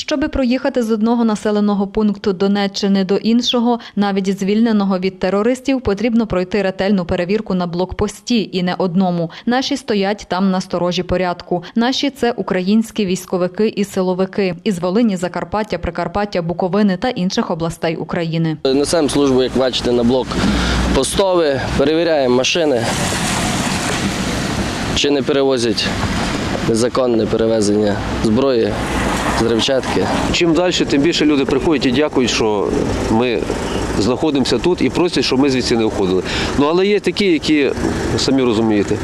Щоби проїхати з одного населеного пункту Донеччини до іншого, навіть звільненого від терористів, потрібно пройти ретельну перевірку на блокпості і не одному. Наші стоять там на сторожі порядку. Наші це українські військовики і силовики із Волині, Закарпаття, Прикарпаття, Буковини та інших областей України. Несемо службу, як бачите, на блок постовий, перевіряємо машини, чи не перевозять незаконне перевезення зброї, зривчатки. Чим далі, тим більше люди приходять і дякують, що ми знаходимося тут і просять, щоб ми звідси не уходили. Ну але є такі, які самі розумієте.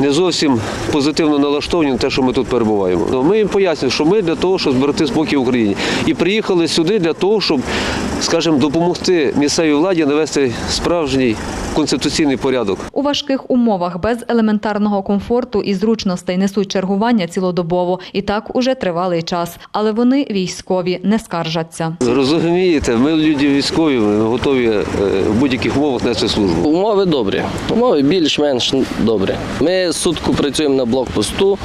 Не зовсім позитивно налаштовані на те, що ми тут перебуваємо. Ну, Ми їм пояснюємо, що ми для того, щоб зберегти спокій в Україні. І приїхали сюди для того, щоб, скажімо, допомогти місцевій владі навести справжній конституційний порядок. У важких умовах без елементарного комфорту і зручностей несуть чергування цілодобово. І так уже тривалий час. Але вони військові не скаржаться. Розумієте, ми люди військові, ми готові е, в будь-яких умовах нести службу. Умови добрі, умови більш-менш добрі. Ми сутку працюємо на блокпосту,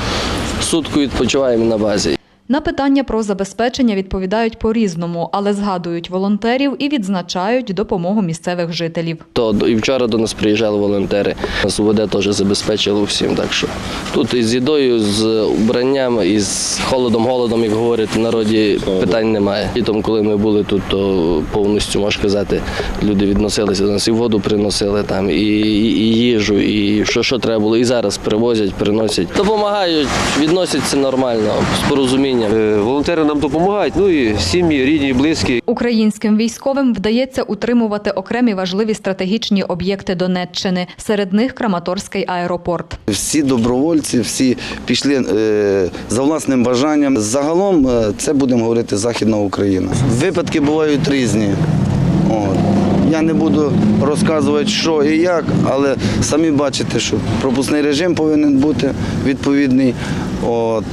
сутку відпочиваємо на базі. На питання про забезпечення відповідають по-різному, але згадують волонтерів і відзначають допомогу місцевих жителів. То і вчора до нас приїжджали волонтери. Нас УВД теж забезпечили всім. Так що тут із їдою, з убранням, і з холодом, голодом, як говорять в народі, питань немає. Літом, коли ми були тут, то повністю можна сказати, люди відносилися до нас і воду приносили там, і, і, і їжу, і що, що треба було. І зараз привозять, приносять. Допомагають, відносяться нормально, з порозумінням. Е, Волонтери нам допомагають, ну і сім'ї, рідні, близькі. Українським військовим вдається утримувати окремі важливі стратегічні об'єкти Донеччини. Серед них Краматорський аеропорт. Всі добровольці, всі пішли е, за власним бажанням. Загалом е, це будемо говорити Західна Україна. Випадки бувають різні. От. Я не буду розказувати, що і як, але самі бачите, що пропускний режим повинен бути відповідний. От,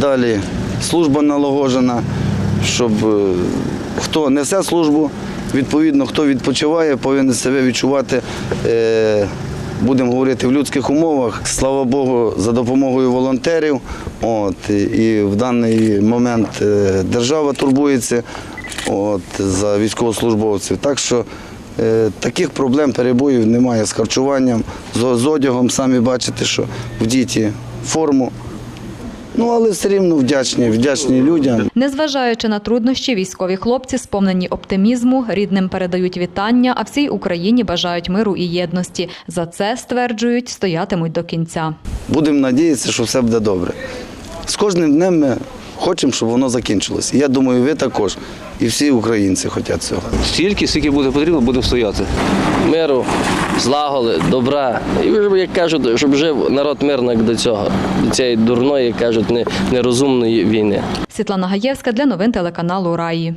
далі служба налагоджена, щоб е, хто несе службу, відповідно, хто відпочиває, повинен себе відчувати. Е, будемо говорити в людських умовах. Слава Богу, за допомогою волонтерів. От, і в даний момент е, держава турбується от, за військовослужбовців. Так що таких проблем, перебоїв немає з харчуванням, з одягом. Самі бачите, що в діті форму. Ну, але все рівно вдячні, вдячні людям. Незважаючи на труднощі, військові хлопці, сповнені оптимізму, рідним передають вітання, а всій Україні бажають миру і єдності. За це стверджують, стоятимуть до кінця. Будемо надіятися, що все буде добре. З кожним днем ми хочемо, щоб воно закінчилось. Я думаю, ви також. І всі українці хочуть цього. Стільки, скільки буде потрібно, будемо стояти. миру, злагоди, добра. І вже як кажуть, щоб жив народ мирно до цього, до цієї дурної, як кажуть, не- нерозумної війни. Світлана Гаєвська для новин телеканалу Раї.